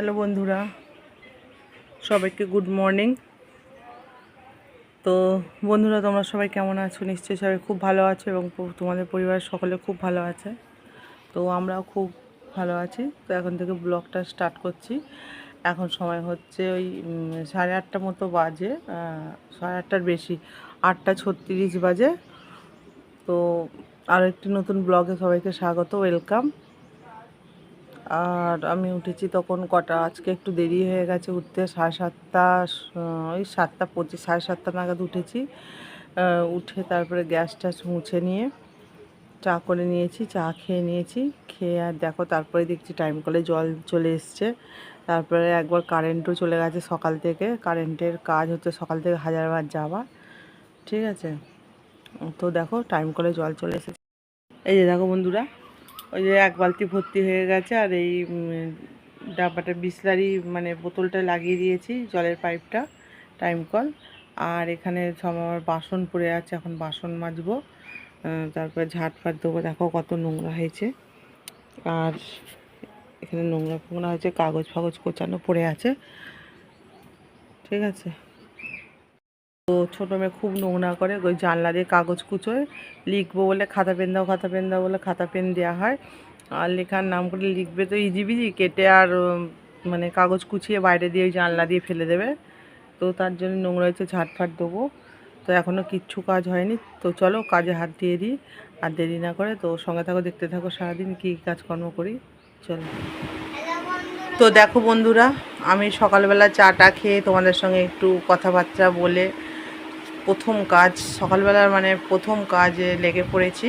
Hello বন্ধুরা, সবাইকে good morning তো বন্ধুরা, তোমরা সবাই কেমন আছো? নিশ্চয়ই সবাই খুব ভালো আছো এবং তোমাদের পরিবারের সকলে খুব ভালো আছে। তো আমরাও খুব ভালো আছি। তো এখন থেকে ব্লগটা স্টার্ট করছি। এখন সময় হচ্ছে ওই সাড়ে আটটা মতো বাজে সাড়ে আটটার বেশি। আটটা ছত্রিশ বাজে। তো আরও একটি নতুন ব্লগে সবাইকে স্বাগত ওয়েলকাম আর আমি উঠেছি তখন কটা? আজকে একটু দেরি হয়ে গেছে উঠতে, সাড়ে সাতটা ওই সাতটা পঁচিশ, সাড়ে সাতটা নাগাদ উঠেছি। উঠে তারপরে গ্যাস ট্যাস মুছে নিয়ে চা করে নিয়েছি, চা খেয়ে নিয়েছি। খেয়ে আর দেখো তারপরে দেখছি টাইম কলে জল চলে এসছে। তারপরে একবার কারেন্টও চলে গেছে সকাল থেকে। কারেন্টের কাজ হচ্ছে সকাল থেকে হাজারবার যাওয়া। ঠিক আছে? তো দেখো টাইম কলে জল চলে এসেছে। এই যে দেখো বন্ধুরা ওই যে এক বালতি ভর্তি হয়ে গেছে আর এই ডাব্বাটা বিসলারি মানে বোতলটা লাগিয়ে দিয়েছি জলের পাইপটা টাইম কল আর এখানে আমার বাসন পড়ে আছে, এখন বাসন মাজবো। তারপরে ঝাঁট ফাট দেবো দেখো কত নোংরা হয়েছে। আর এখানে নোংরা ফোংরা হয়েছে, কাগজ ফাগজ কোচানো পড়ে আছে। ঠিক আছে। তো ছোটো মেয়ে খুব নোংরা করে, ওই জানলা দিয়ে কাগজ কুচোয়, লিখব বলে খাতা পেন দাও, খাতা পেন দাও বলে খাতা পেন দেওয়া হয়। আর লেখার নাম করে লিখবে তো ইজিবিজি কেটে আর মানে কাগজ কুচিয়ে বাইরে দিয়ে ওই জানলা দিয়ে ফেলে দেবে। তো তার জন্য নোংরা হয়েছে, ঝাঁটফাট দেবো। তো এখনও কিচ্ছু কাজ হয়নি। তো চলো কাজে হাত দিয়ে দিই, আর দেরি না করে তো সঙ্গে থাকো, দেখতে থাকো সারাদিন কী কাজকর্ম করি। চলো। তো দেখো বন্ধুরা, আমি সকালবেলা চাটা খেয়ে তোমাদের সঙ্গে একটু কথাবার্তা বলে প্রথম কাজ, সকালবেলার মানে প্রথম কাজে লেগে পড়েছি।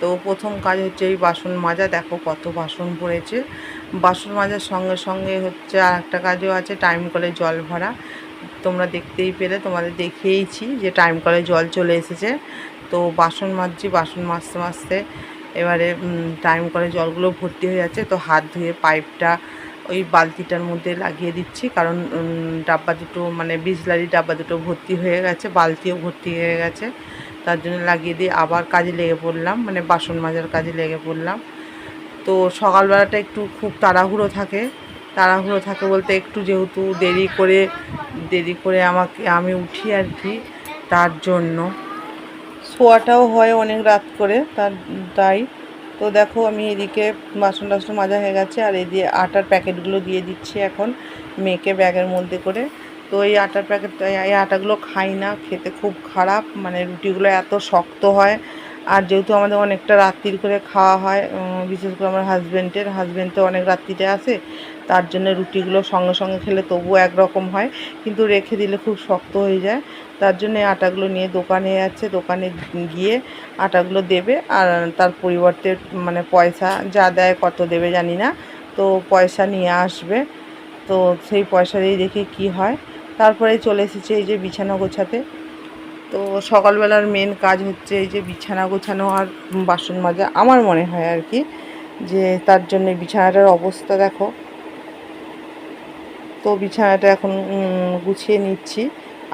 তো প্রথম কাজ হচ্ছে এই বাসন মাজা। দেখো কত বাসন পড়েছে। বাসন মাজার সঙ্গে সঙ্গে হচ্ছে আর একটা কাজও আছে, টাইম কলে জল ভরা। তোমরা দেখতেই পেলে, তোমাদের দেখিয়েইছি যে টাইম কলে জল চলে এসেছে। তো বাসন মাজছি, বাসন মাজতে মাজতে এবারে টাইম কলে জলগুলো ভর্তি হয়ে যাচ্ছে। তো হাত ধুয়ে পাইপটা ওই বালতিটার মধ্যে লাগিয়ে দিচ্ছি, কারণ ডাব্বা দুটো মানে বিসলারি ডাব্বা দুটো ভর্তি হয়ে গেছে, বালতিও ভর্তি হয়ে গেছে। তার জন্য লাগিয়ে দিয়ে আবার কাজে লেগে পড়লাম মানে বাসন মাজার কাজে লেগে পড়লাম। তো সকালবেলাটা একটু খুব তাড়াহুড়ো থাকে তাড়াহুড়ো থাকে বলতে একটু যেহেতু দেরি করে দেরি করে আমাকে, আমি উঠি আর কি, তার জন্য। শোয়াটাও হয় অনেক রাত করে, তার, তাই। তো দেখো আমি এদিকে বাসন টাসন মাজা হয়ে গেছে, আর এই দিয়ে আটার প্যাকেটগুলো দিয়ে দিচ্ছি এখন মেয়েকে ব্যাগের মধ্যে করে। তো এই আটার প্যাকেট, এই আটাগুলো খাই না, খেতে খুব খারাপ মানে রুটিগুলো এত শক্ত হয়। আর যেহেতু আমাদের অনেকটা রাত্রির করে খাওয়া হয় বিশেষ করে আমার হাজব্যান্ডের হাজব্যান্ড তো অনেক রাত্রিতে আসে, তার জন্য রুটিগুলো সঙ্গে সঙ্গে খেলে তবুও একরকম হয়, কিন্তু রেখে দিলে খুব শক্ত হয়ে যায়। তার জন্য আটাগুলো নিয়ে দোকানে যাচ্ছে দোকানে গিয়ে আটাগুলো দেবে আর তার পরিবর্তে মানে পয়সা যা দেয় কত দেবে জানি না। তো পয়সা নিয়ে আসবে। তো সেই পয়সা দিয়ে দেখি কি হয়। তারপরে চলে এসেছে এই যে বিছানা গোছাতে। তো সকালবেলার মেন কাজ হচ্ছে এই যে বিছানা গোছানো আর বাসন মাজা। আমার মনে হয় আর কি যে তার জন্য বিছানাটার অবস্থা দেখো। তো বিছানাটা এখন গুছিয়ে নিচ্ছি।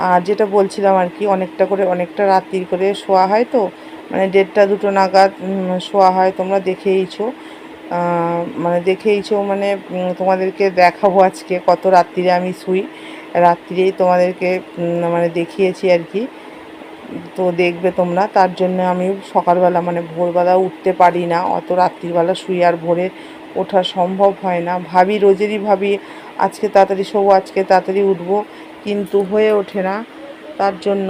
আর যেটা বলছিলাম আর কি, অনেকটা করে, অনেকটা রাত্রির করে শোয়া হয় তো মানে দেড়টা দুটো নাগাদ শোয়া হয়, তোমরা দেখেইছো। মানে দেখেইছো মানে তোমাদেরকে দেখাবো আজকে কত রাত্রিরে আমি শুই। রাত্রিরেই তোমাদেরকে মানে দেখিয়েছি আর কি। তো দেখবে তোমরা, তার জন্য আমি সকালবেলা মানে ভোরবেলা উঠতে পারি না, অত রাত্রিবেলা শুই আর ভোরে ওঠা সম্ভব হয় না। ভাবি, রোজেরই ভাবি, আজকে তাড়াতাড়ি শোবো, আজকে তাড়াতাড়ি উঠবো। কিন্তু হয়ে ওঠে না তার জন্য।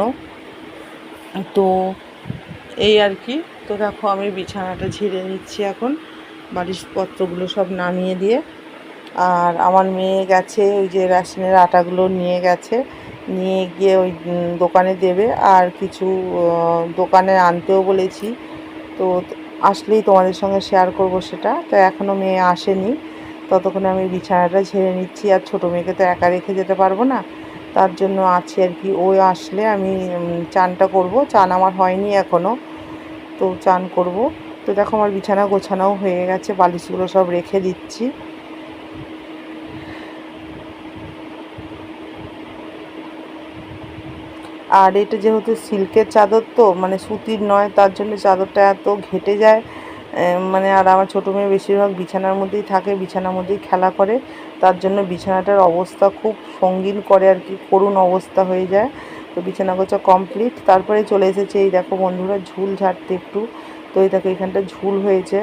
তো এই আর কি। তো দেখো আমি বিছানাটা ঝেড়ে নিচ্ছি এখন, বালিশপত্রগুলো সব নামিয়ে দিয়ে। আর আমার মেয়ে গেছে, ওই যে রেশনের আটাগুলো নিয়ে গেছে, নিয়ে গিয়ে ওই দোকানে দেবে। আর কিছু দোকানে আনতেও বলেছি। তো আসলেই তোমাদের সঙ্গে শেয়ার করব সেটা। তো এখনও মেয়ে আসেনি। ততক্ষণে আমি বিছানাটা ঝেড়ে নিচ্ছি। আর ছোটো মেয়েকে তো একা রেখে যেতে পারব না। তার জন্য আছি আর কি। ও আসলে আমি চানটা করব। চান আমার হয়নি এখনও তো চান করব। তো দেখো আমার বিছানা গোছানাও হয়ে গেছে। বালিশগুলো সব রেখে দিচ্ছি। আর এটা যেহেতু সিল্কের চাদর তো মানে সুতির নয়, তার জন্য চাদরটা এত ঘেটে যায় মানে আর আমার ছোটো মেয়ে বেশিরভাগ বিছানার মধ্যেই থাকে, বিছানার মধ্যেই খেলা করে। তার জন্য বিছানাটার অবস্থা খুব সঙ্গীন করে আর কি, করুণ অবস্থা হয়ে যায়। তো বিছানা গোছা কমপ্লিট তারপরে চলে এসেছে এই দেখো বন্ধুরা, ঝুল ঝাড়তে একটু। তো এই দেখো এখানটা ঝুল হয়েছে।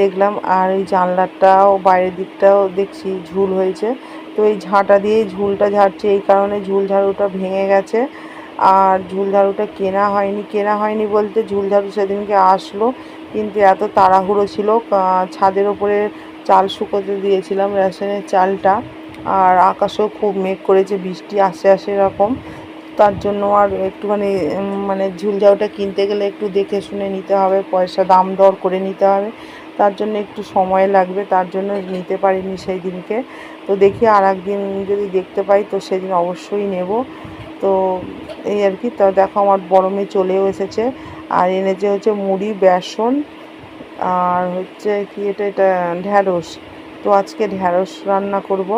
দেখলাম আর এই জানলাটাও বাইরের দিকটাও দেখছি ঝুল হয়েছে। তো এই ঝাঁটা দিয়েই ঝুলটা ঝাড়ছে। এই কারণে ঝুল ঝাড়ুটা ভেঙে গেছে। আর ঝুল ঝাড়ুটা কেনা হয়নি কেনা হয়নি বলতে ঝুল ঝাড়ু সেদিনকে আসলো। কিন্তু এত তাড়াহুড়ো ছিল ছাদের ওপরে চাল শুকোতে দিয়েছিলাম রেশনের চালটা। আর আকাশও খুব মেঘ করেছে, বৃষ্টি আসে আসে এরকম। তার জন্য আর একটুখানি মানে ঝুল ঝাউটা কিনতে গেলে একটু দেখে শুনে নিতে হবে, পয়সা দাম দর করে নিতে হবে। তার জন্য একটু সময় লাগবে, তার জন্য নিতে পারিনি সেই দিনকে। তো দেখি আর একদিন যদি দেখতে পাই, তো সেদিন অবশ্যই নেব। তো এই আর কি, তো দেখো আমার বড় মেয়ে চলেও এসেছে। আর এনেছে হচ্ছে মুড়ি, বেসন আর হচ্ছে কি এটা এটা ঢ্যাঁড়স। তো আজকে ঢ্যাঁড়স রান্না করব।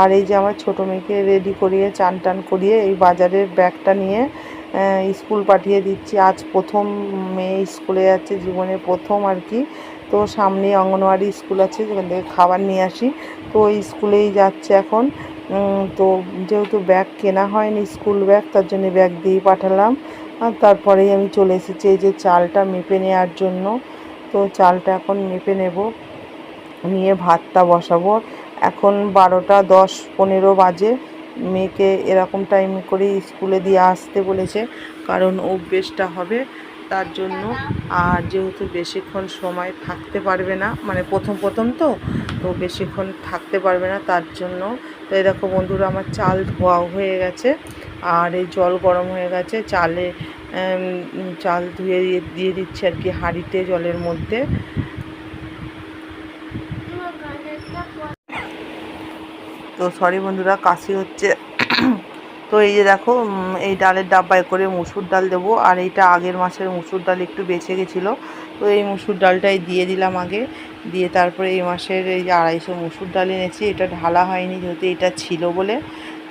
আর এই যে আমার ছোটো মেয়েকে রেডি করিয়ে, চান টান করিয়ে এই বাজারের ব্যাগটা নিয়ে স্কুল পাঠিয়ে দিচ্ছি। আজ প্রথম মেয়ে স্কুলে যাচ্ছে, জীবনে প্রথম আর কি। তো সামনে অঙ্গনওয়াড়ি স্কুল আছে যেখান থেকে খাবার নিয়ে আসি। তো ওই স্কুলেই যাচ্ছে এখন। তো যেহেতু ব্যাগ কেনা হয়নি স্কুল ব্যাগ, তার জন্য ব্যাগ দিয়েই পাঠালাম। আর তারপরেই আমি চলে এসেছি এই যে চালটা মেপে নেওয়ার জন্য। তো চালটা এখন মেপে নেব। নিয়ে ভাতটা বসাবো। এখন বারোটা দশ পনেরো বাজে। মেয়েকে এরকম টাইম করে স্কুলে দিয়ে আসতে বলেছে, কারণ অভ্যেসটা হবে। তার জন্য। আর যেহেতু বেশিক্ষণ সময় থাকতে পারবে না মানে প্রথম প্রথম তো তো বেশিক্ষণ থাকতে পারবে না তার জন্য। তো এই দেখো বন্ধুরা, আমার চাল ধোয়াও হয়ে গেছে, আর এই জল গরম হয়ে গেছে। চালে চাল ধুয়ে দিয়ে দিচ্ছি আর কি হাঁড়িতে জলের মধ্যে। তো সরি বন্ধুরা, কাশি হচ্ছে। তো এই যে দেখো এই ডালের ডাব্বায় করে মুসুর ডাল দেবো। আর এইটা আগের মাসের মুসুর ডাল একটু বেঁচে গেছিল। তো এই মুসুর ডালটাই দিয়ে দিলাম আগে। দিয়ে তারপরে এই মাসের এই যে আড়াইশো মুসুর ডাল এনেছি। এটা ঢালা হয়নি যেহেতু এটা ছিল বলে।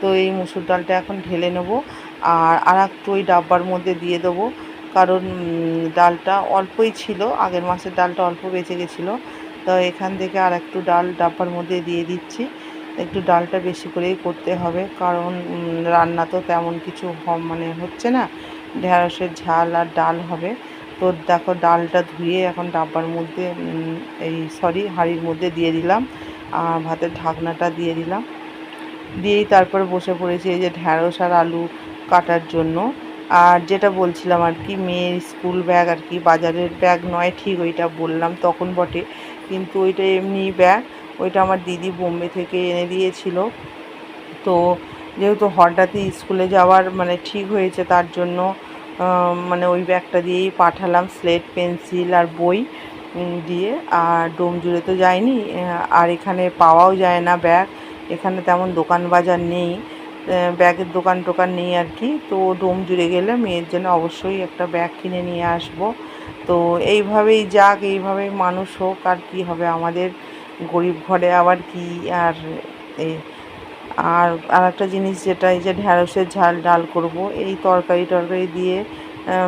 তো এই মুসুর ডালটা এখন ঢেলে নেব। আর আর একটু ওই ডাব্বার মধ্যে দিয়ে দেবো। কারণ ডালটা অল্পই ছিল। আগের মাসের ডালটা অল্প বেঁচে গেছিল। তো এখান থেকে আর একটু ডাল ডাব্বার মধ্যে দিয়ে দিচ্ছি। একটু ডালটা বেশি করেই করতে হবে। কারণ রান্না তো তেমন কিছু মানে হচ্ছে না, ঢেঁড়সের ঝাল আর ডাল হবে। তো দেখো ডালটা ধুয়ে এখন ডাব্বার মধ্যে এই, সরি, হাঁড়ির মধ্যে দিয়ে দিলাম। আর ভাতের ঢাকনাটা দিয়ে দিলাম। দিয়েই তারপর বসে পড়েছি এই যে ঢ্যাঁড়স আর আলু কাটার জন্য। আর যেটা বলছিলাম আর কি, মেয়ের স্কুল ব্যাগ আর কি, বাজারের ব্যাগ নয়, ঠিক ওইটা বললাম, তখন বটে। কিন্তু ওইটা এমনি ব্যাগ। ওইটা আমার দিদি বোম্বে থেকে এনে দিয়েছিল। তো যেহেতু হঠাৎই স্কুলে যাওয়ার মানে ঠিক হয়েছে তার জন্য মানে ওই ব্যাগটা দিয়েই পাঠালাম, স্লেট, পেন্সিল আর বই দিয়ে। আর ডোমজুড়ে তো যায়নি আর এখানে পাওয়াও যায় না ব্যাগ। এখানে তেমন দোকান বাজার নেই ব্যাগের দোকান টোকান নেই আর কি। তো ডোম জুড়ে গেলে মেয়ের জন্য অবশ্যই একটা ব্যাগ কিনে নিয়ে আসব। তো এইভাবেই যাক, এইভাবেই মানুষ হোক, আর কি হবে আমাদের। গরিব ঘরে আবার কি? আর এই আর আর একটা জিনিস যেটা এই যে ঢ্যাঁড়সের ঝাল ডাল করব, এই তরকারি টরকারি দিয়ে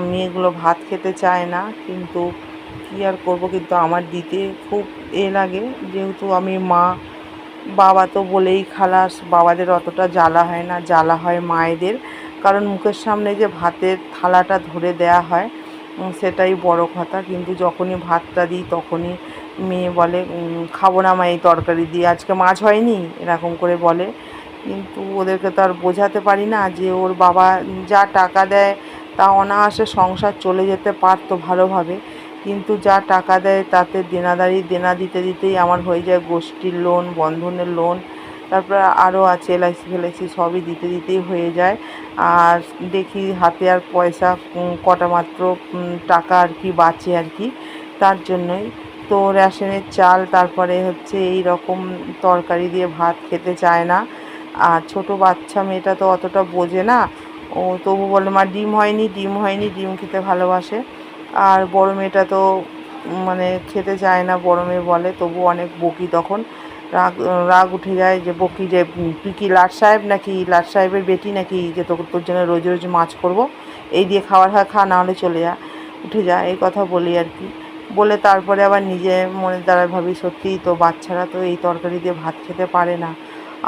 মেয়েগুলো ভাত খেতে চায় না, কিন্তু কী আর করব? কিন্তু আমার দিতে খুব এ লাগে, যেহেতু আমি মা, বাবা তো বলেই খালাস, বাবাদের অতটা জ্বালা হয় না, জ্বালা হয় মায়েদের, কারণ মুখের সামনে যে ভাতের থালাটা ধরে দেয়া হয় সেটাই বড় কথা, কিন্তু যখনই ভাতটা দিই তখনই মেয়ে বলে খাব না মা এই তরকারি দিয়ে। আজকে মাছ হয়নি, এরকম করে বলে। কিন্তু ওদেরকে তো আর বোঝাতে পারি না যে ওর বাবা যা টাকা দেয় তা অনায়াসে সংসার চলে যেতে পারতো ভালোভাবে। কিন্তু যা টাকা দেয় তাতে দেনাদারি, দেনা দিতে দিতেই আমার হয়ে যায় গোষ্ঠীর লোন, বন্ধনের লোন। তারপরে আরও আছে, এলআইসি ফেলআইসি সবই দিতে দিতেই হয়ে যায়। আর দেখি হাতে আর পয়সা কটা মাত্র টাকা আর কি বাঁচে আর কি। তার জন্যই তো রেশনের চাল, তারপরে হচ্ছে এই রকম তরকারি দিয়ে ভাত খেতে চায় না। আর ছোট বাচ্চা মেয়েটা তো অতটা বোঝে না। ও তবু বলে, মা, ডিম হয়নি ডিম হয়নি, ডিম খেতে ভালোবাসে। আর বড় মেয়েটা তো মানে খেতে চায় না, বড় মেয়ে বলে, তবু অনেক বকি তখন। রাগ রাগ উঠে যায় যে, বকি যে, তুই কি লাট সাহেব নাকি? লাট সাহেবের বেটি নাকি? যে তোর তোর জন্য রোজ রোজ মাছ করব। এই দিয়ে খাওয়ার হয় খা, না হলে চলে যা। উঠে যা এই কথা বলি আর কি। বলে তারপরে আবার নিজে মনে দ্বারা ভাবি সত্যিই তো বাচ্চারা তো এই তরকারি দিয়ে ভাত খেতে পারে না।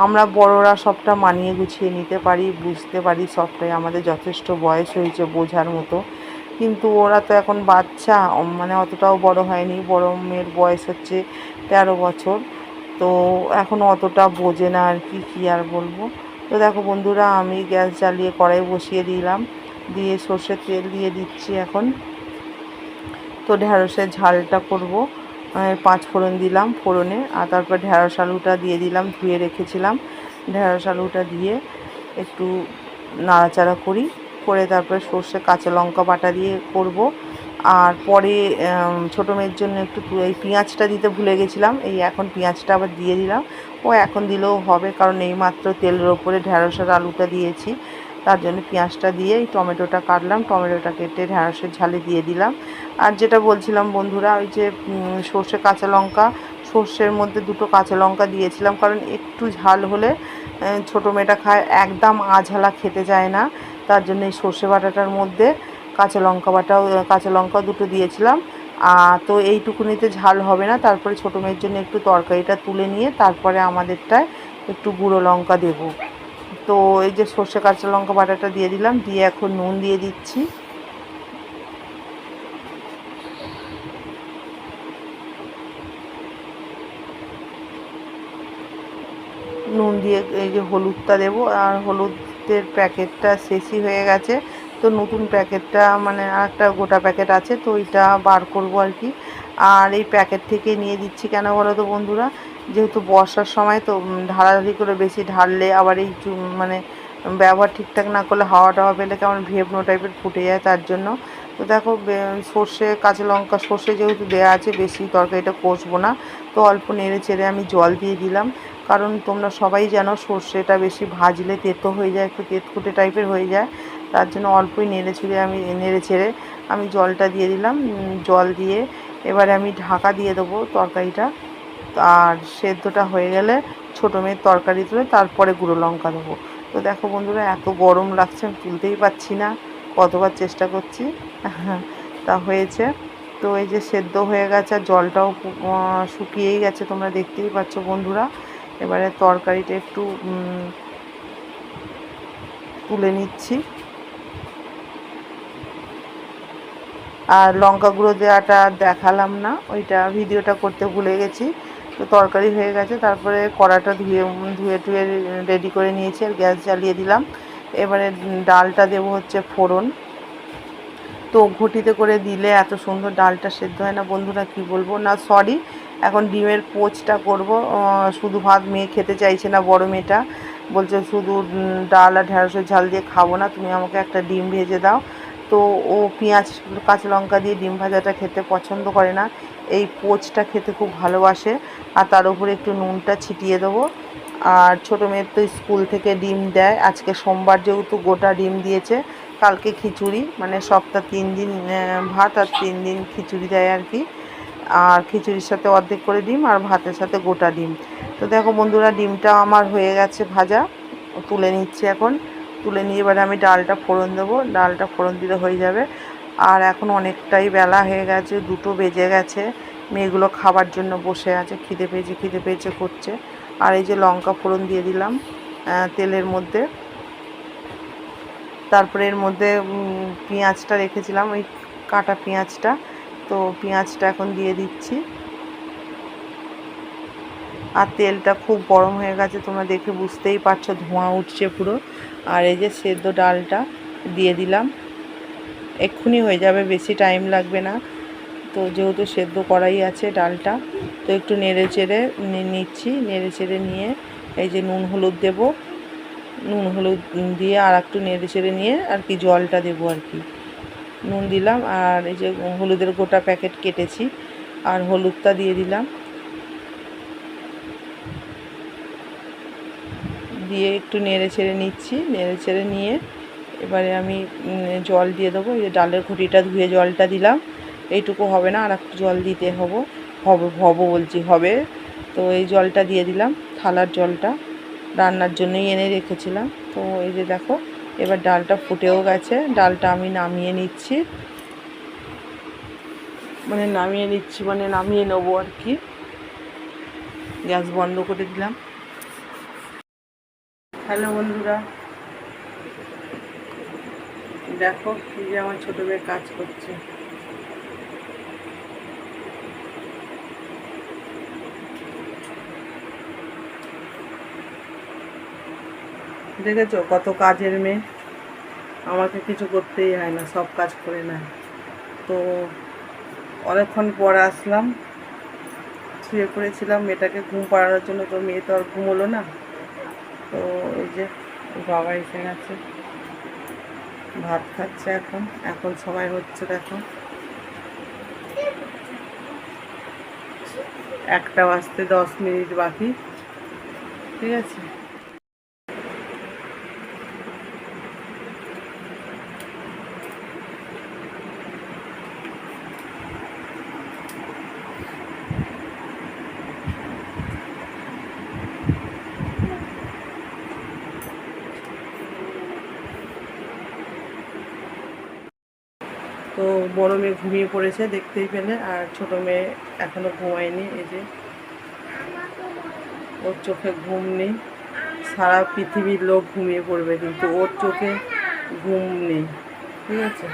আমরা বড়রা সবটা মানিয়ে গুছিয়ে নিতে পারি, বুঝতে পারি সবটাই, আমাদের যথেষ্ট বয়স হয়েছে বোঝার মতো। কিন্তু ওরা তো এখন বাচ্চা মানে অতটাও বড় হয়নি, বড় মেয়ের বয়স হচ্ছে তেরো বছর। তো এখন অতটা বোঝে না আর কি, কী আর বলব। তো দেখো বন্ধুরা, আমি গ্যাস জ্বালিয়ে কড়াই বসিয়ে দিলাম, দিয়ে সর্ষের তেল দিয়ে দিচ্ছি এখন। তো ঢ্যাঁড়সের ঝালটা করব। পাঁচ ফোড়ন দিলাম ফোড়নে আর তারপর ঢ্যাঁড়স আলুটা দিয়ে দিলাম, ধুয়ে রেখেছিলাম। ঢ্যাঁড়স আলুটা দিয়ে একটু নাড়াচাড়া করি, করে তারপরে সর্ষে কাঁচা লঙ্কা বাটা দিয়ে করব। আর পরে ছোটো মেয়ের জন্য একটু এই পেঁয়াজটা দিতে ভুলে গেছিলাম, এই এখন পেঁয়াজটা আবার দিয়ে দিলাম। ও এখন দিলেও হবে, কারণ এই মাত্র তেলের ওপরে ঢ্যাঁড়সের আলুটা দিয়েছি। তার জন্য পেঁয়াজটা দিয়ে এই টমেটোটা কাটলাম, টমেটোটা কেটে ঢ্যাঁড়সের ঝালে দিয়ে দিলাম। আর যেটা বলছিলাম বন্ধুরা, ওই যে সর্ষে কাঁচা লঙ্কা, সর্ষের মধ্যে দুটো কাঁচা লঙ্কা দিয়েছিলাম, কারণ একটু ঝাল হলে ছোটো মেয়েটা খায়, একদম আঝালা খেতে যায় না। তার জন্য এই সর্ষে বাটাটার মধ্যে কাঁচা লঙ্কা বাটাও কাঁচা লঙ্কা দুটো দিয়েছিলাম। আর তো এইটুকুনিতে ঝাল হবে না, তারপরে ছোটো মেয়ের জন্য একটু তরকারিটা তুলে নিয়ে তারপরে আমাদেরটায় একটু গুঁড়ো লঙ্কা দেব। তো এই যে সর্ষে, কাঁচা লঙ্কা বাটাটা দিয়ে দিলাম, দিয়ে এখন নুন দিয়ে দিচ্ছি। নুন দিয়ে এই যে হলুদটা দেবো, আর হলুদের প্যাকেটটা শেষই হয়ে গেছে। তো নতুন প্যাকেটটা মানে একটা গোটা প্যাকেট আছে, তো ওইটা বার করব আর কি। আর এই প্যাকেট থেকে নিয়ে দিচ্ছি কেন বলো তো বন্ধুরা? যেহেতু বর্ষার সময় তো ঢালাঢালি করে বেশি ঢাললে আবার এই মানে ব্যবহার ঠিকঠাক না করলে হাওয়া টাওয়া পেলে কেমন ভেবনো টাইপের ফুটে যায় তার জন্য। তো দেখো সর্ষে, কাঁচা লঙ্কা, সর্ষে যেহেতু দেওয়া আছে, বেশি তরকারিটা কষবো না। তো অল্প নেড়ে চেড়ে আমি জল দিয়ে দিলাম। কারণ তোমরা সবাই জানো সর্ষেটা বেশি ভাজলে তেতো হয়ে যায়, একটু তেতকুটে টাইপের হয়ে যায়। তার জন্য অল্পই নেড়ে ছেড়ে আমি, নেড়ে ছেড়ে আমি জলটা দিয়ে দিলাম। জল দিয়ে এবারে আমি ঢাকা দিয়ে দেবো তরকারিটা। আর সেদ্ধটা হয়ে গেলে ছোটো মেয়ের তরকারি তুলে তারপরে গুঁড়ো লঙ্কা দেবো। তো দেখো বন্ধুরা, এত গরম লাগছে, আমি তুলতেই পারছি না, কতবার চেষ্টা করছি। তা হয়েছে। তো এই যে সেদ্ধ হয়ে গেছে, আর জলটাও শুকিয়েই গেছে, তোমরা দেখতেই পাচ্ছ বন্ধুরা। এবারে তরকারিটা একটু তুলে নিচ্ছি। আর লঙ্কা গুঁড়ো দেওয়াটা দেখালাম না, ওইটা ভিডিওটা করতে ভুলে গেছি। তো তরকারি হয়ে গেছে, তারপরে কড়াটা ধুয়ে ধুয়ে টুয়ে রেডি করে নিয়েছি আর গ্যাস জ্বালিয়ে দিলাম। এবারে ডালটা দেবো হচ্ছে ফোড়ন। তো ঘটিতে করে দিলে এত সুন্দর ডালটা সেদ্ধ হয় না, বন্ধুরা কি বলব? না সরি এখন ডিমের পোচটা করব শুধু ভাত মেয়ে খেতে চাইছে না বড় মেয়েটা। বলছে শুধু ডাল আর ঢেঁড়সের ঝাল দিয়ে খাব না, তুমি আমাকে একটা ডিম ভেজে দাও। তো ও পেঁয়াজ, কাঁচা লঙ্কা দিয়ে ডিম ভাজাটা খেতে পছন্দ করে না। এই পোচটা খেতে খুব ভালোবাসে। আর তার উপরে একটু নুনটা ছিটিয়ে দেবো। আর ছোটো মেয়ের তো স্কুল থেকে ডিম দেয়। আজকে সোমবার যেহেতু গোটা ডিম দিয়েছে, কালকে খিচুড়ি। মানে সপ্তাহ তিন দিন ভাত আর তিন দিন খিচুড়ি দেয় আর কি। আর খিচুড়ির সাথে অর্ধেক করে ডিম আর ভাতের সাথে গোটা ডিম। তো দেখো বন্ধুরা, ডিমটা আমার হয়ে গেছে ভাজা। তুলে নিচ্ছি এখন। তুলে নিয়ে এবারে আমি ডালটা ফোড়ন দেবো। ডালটা ফোড়ন দিলে হয়ে যাবে। আর এখন অনেকটাই বেলা হয়ে গেছে, দুটো বেজে গেছে। মেয়েগুলো খাবার জন্য বসে আছে, খিদে পেয়েছে খিদে পেয়েছে করছে। আর এই যে লঙ্কা ফোড়ন দিয়ে দিলাম তেলের মধ্যে। তারপরে এর মধ্যে পেঁয়াজটা রেখেছিলাম, ওই কাটা পেঁয়াজটা। তো পেঁয়াজটা এখন দিয়ে দিচ্ছি। আর তেলটা খুব গরম হয়ে গেছে, তোমরা দেখে বুঝতেই পারছ, ধোঁয়া উঠছে পুরো। আর এই যে সেদ্ধ ডালটা দিয়ে দিলাম। এক্ষুনি হয়ে যাবে, বেশি টাইম লাগবে না। তো যেহেতু সেদ্ধ করাই আছে ডালটা, তো একটু নেড়ে চেড়ে নিচ্ছি। নেড়ে চেড়ে নিয়ে এই যে নুন হলুদ দেব। নুন হলুদ দিয়ে আর একটু নেড়ে চেড়ে নিয়ে আর কি জলটা দেবো আর কি। নুন দিলাম আর এই যে হলুদের গোটা প্যাকেট কেটেছি আর হলুদটা দিয়ে দিলাম। দিয়ে একটু নেড়ে ছেড়ে নিচ্ছি। নেড়ে ছেড়ে নিয়ে এবারে আমি জল দিয়ে দেবো। এই ডালের ঘটিটা ধুয়ে জলটা দিলাম। এইটুকু হবে না আর একটু জল দিতে হব। হবে, হব বলছি, হবে। তো এই জলটা দিয়ে দিলাম, থালার জলটা। রান্নার জন্যই এনে রেখেছিলাম। তো এই যে দেখো, এবার ডালটা ফুটেও গেছে। ডালটা আমি নামিয়ে নিচ্ছি। মানে নামিয়ে নিচ্ছি মানে নামিয়ে নেব আর কি। গ্যাস বন্ধ করে দিলাম। হ্যালো বন্ধুরা। দেখো যে আমার ছোট মেয়ে কাজ করছে। দেখেছ কত কাজের মেয়ে? আমাকে কিছু করতেই হয় না, সব কাজ করে নেয়। তো অনেকক্ষণ পরে আসলাম, শুয়ে পড়েছিলাম, মেয়েটাকে ঘুম পাড়ানোর জন্য, তো মেয়ে তো আর ঘুমোলো না। তো এই যে বাবা এসে গেছে। ভাত খাচ্ছে এখন। এখন সময় হচ্ছে দেখো। একটা বাজতে দশ মিনিট বাকি। ঠিক আছে তো বড় মেয়ে ঘুমিয়ে পড়েছে, দেখতেই পেলে। আর ছোট মেয়ে এখনও ঘুমায়নি, এই যে। ওর চোখে ঘুম নেই। সারা পৃথিবীর লোক ঘুমিয়ে পড়বে, কিন্তু ওর চোখে ঘুম নেই। ঠিক আছে?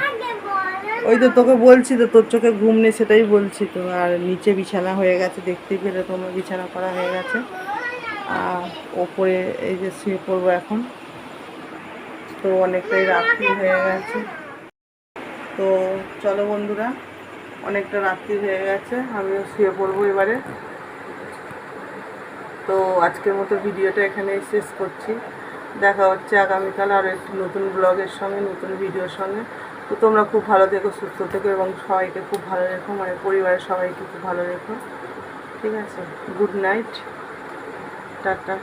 ওই তো তোকে বলছি তো, তোর চোখে ঘুম নেই সেটাই বলছি তো। আর নিচে বিছানা হয়ে গেছে, দেখতেই পেলে তোমার বিছানা করা হয়ে গেছে। আর ওপরে এই যে শুয়ে পড়ব এখন। তো অনেকটাই রাত্রি হয়ে গেছে। তো চলো বন্ধুরা, অনেকটা রাত্রি হয়ে গেছে, আমিও শুয়ে পড়ব এবারে। তো আজকের মতো ভিডিওটা এখানে শেষ করছি। দেখা হচ্ছে আগামীকাল আরও একটি নতুন ব্লগের সঙ্গে, নতুন ভিডিওর সঙ্গে। তো তোমরা খুব ভালো থেকো, সুস্থ থেকো এবং সবাইকে খুব ভালো রেখো মানে পরিবারের সবাইকে খুব ভালো রেখো। ঠিক আছে, গুড নাইট, টাটা।